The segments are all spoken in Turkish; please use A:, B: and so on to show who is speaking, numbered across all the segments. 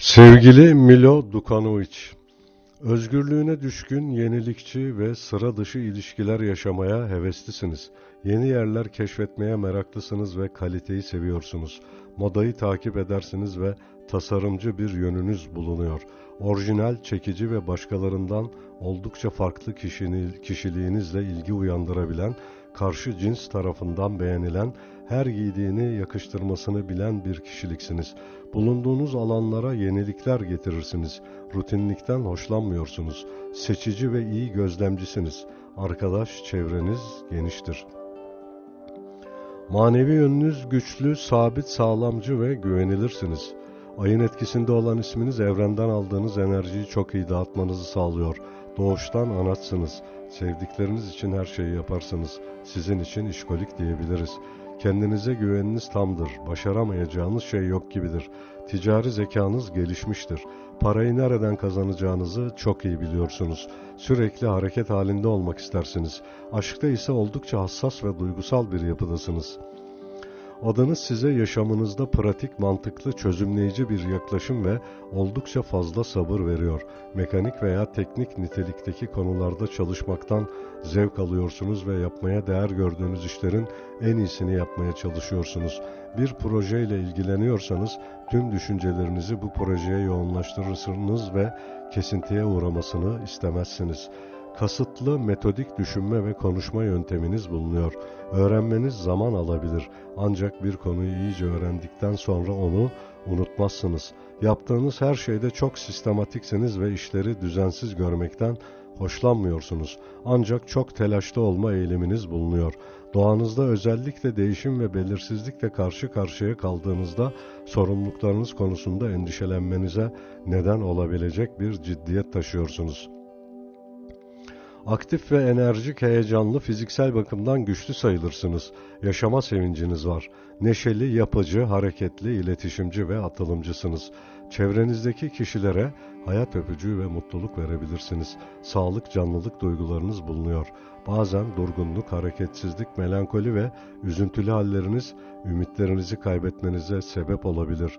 A: Sevgili Milo Dukanovic, özgürlüğüne düşkün, yenilikçi ve sıra dışı ilişkiler yaşamaya heveslisiniz. Yeni yerler keşfetmeye meraklısınız ve kaliteyi seviyorsunuz. Modayı takip edersiniz ve tasarımcı bir yönünüz bulunuyor. Orijinal, çekici ve başkalarından oldukça farklı kişiliğinizle ilgi uyandırabilen, karşı cins tarafından beğenilen, her giydiğini yakıştırmasını bilen bir kişiliksiniz. Bulunduğunuz alanlara yenilikler getirirsiniz. Rutinlikten hoşlanmıyorsunuz. Seçici ve iyi gözlemcisiniz. Arkadaş çevreniz geniştir. Manevi yönünüz güçlü, sabit, sağlamcı ve güvenilirsiniz. Ayın etkisinde olan isminiz evrenden aldığınız enerjiyi çok iyi dağıtmanızı sağlıyor. Doğuştan anaçsınız. Sevdikleriniz için her şeyi yaparsınız. Sizin için işkolik diyebiliriz. Kendinize güveniniz tamdır. Başaramayacağınız şey yok gibidir. Ticari zekanız gelişmiştir. Parayı nereden kazanacağınızı çok iyi biliyorsunuz. Sürekli hareket halinde olmak istersiniz. Aşkta ise oldukça hassas ve duygusal bir yapıdasınız. Adınız size yaşamınızda pratik, mantıklı, çözümleyici bir yaklaşım ve oldukça fazla sabır veriyor. Mekanik veya teknik nitelikteki konularda çalışmaktan zevk alıyorsunuz ve yapmaya değer gördüğünüz işlerin en iyisini yapmaya çalışıyorsunuz. Bir projeyle ilgileniyorsanız tüm düşüncelerinizi bu projeye yoğunlaştırırsınız ve kesintiye uğramasını istemezsiniz. Kasıtlı, metodik düşünme ve konuşma yönteminiz bulunuyor. Öğrenmeniz zaman alabilir. Ancak bir konuyu iyice öğrendikten sonra onu unutmazsınız. Yaptığınız her şeyde çok sistematiksiniz ve işleri düzensiz görmekten hoşlanmıyorsunuz. Ancak çok telaşlı olma eğiliminiz bulunuyor. Doğanızda özellikle değişim ve belirsizlikle karşı karşıya kaldığınızda sorumluluklarınız konusunda endişelenmenize neden olabilecek bir ciddiyet taşıyorsunuz. Aktif ve enerjik, heyecanlı, fiziksel bakımdan güçlü sayılırsınız. Yaşama sevinciniz var. Neşeli, yapıcı, hareketli, iletişimci ve atılımcısınız. Çevrenizdeki kişilere hayat öpücüğü ve mutluluk verebilirsiniz. Sağlık, canlılık duygularınız bulunuyor. Bazen durgunluk, hareketsizlik, melankoli ve üzüntülü halleriniz ümitlerinizi kaybetmenize sebep olabilir.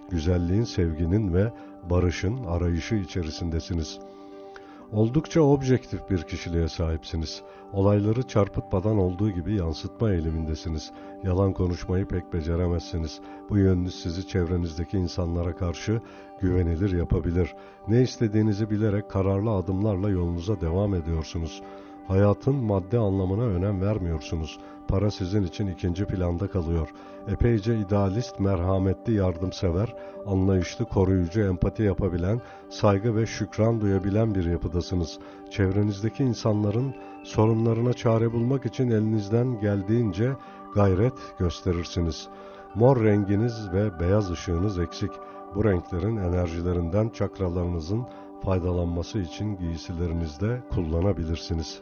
A: Güzelliğin, sevginin ve barışın arayışı içerisindesiniz. Oldukça objektif bir kişiliğe sahipsiniz. Olayları çarpıtmadan olduğu gibi yansıtma eğilimindesiniz. Yalan konuşmayı pek beceremezsiniz. Bu yönünüz sizi çevrenizdeki insanlara karşı güvenilir yapabilir. Ne istediğinizi bilerek kararlı adımlarla yolunuza devam ediyorsunuz. Hayatın madde anlamına önem vermiyorsunuz. Para sizin için ikinci planda kalıyor. Epeyce idealist, merhametli, yardımsever, anlayışlı, koruyucu, empati yapabilen, saygı ve şükran duyabilen bir yapıdasınız. Çevrenizdeki insanların sorunlarına çare bulmak için elinizden geldiğince gayret gösterirsiniz. Mor renginiz ve beyaz ışığınız eksik. Bu renklerin enerjilerinden çakralarınızın faydalanması için giysilerinizde kullanabilirsiniz.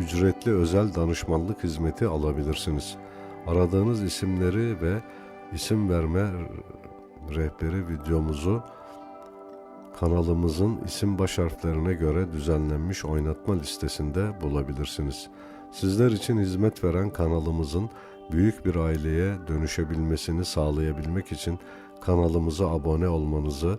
A: ücretli özel danışmanlık hizmeti alabilirsiniz. Aradığınız isimleri ve isim verme rehberi videomuzu kanalımızın isim baş harflerine göre düzenlenmiş oynatma listesinde bulabilirsiniz. Sizler için hizmet veren kanalımızın büyük bir aileye dönüşebilmesini sağlayabilmek için kanalımıza abone olmanızı,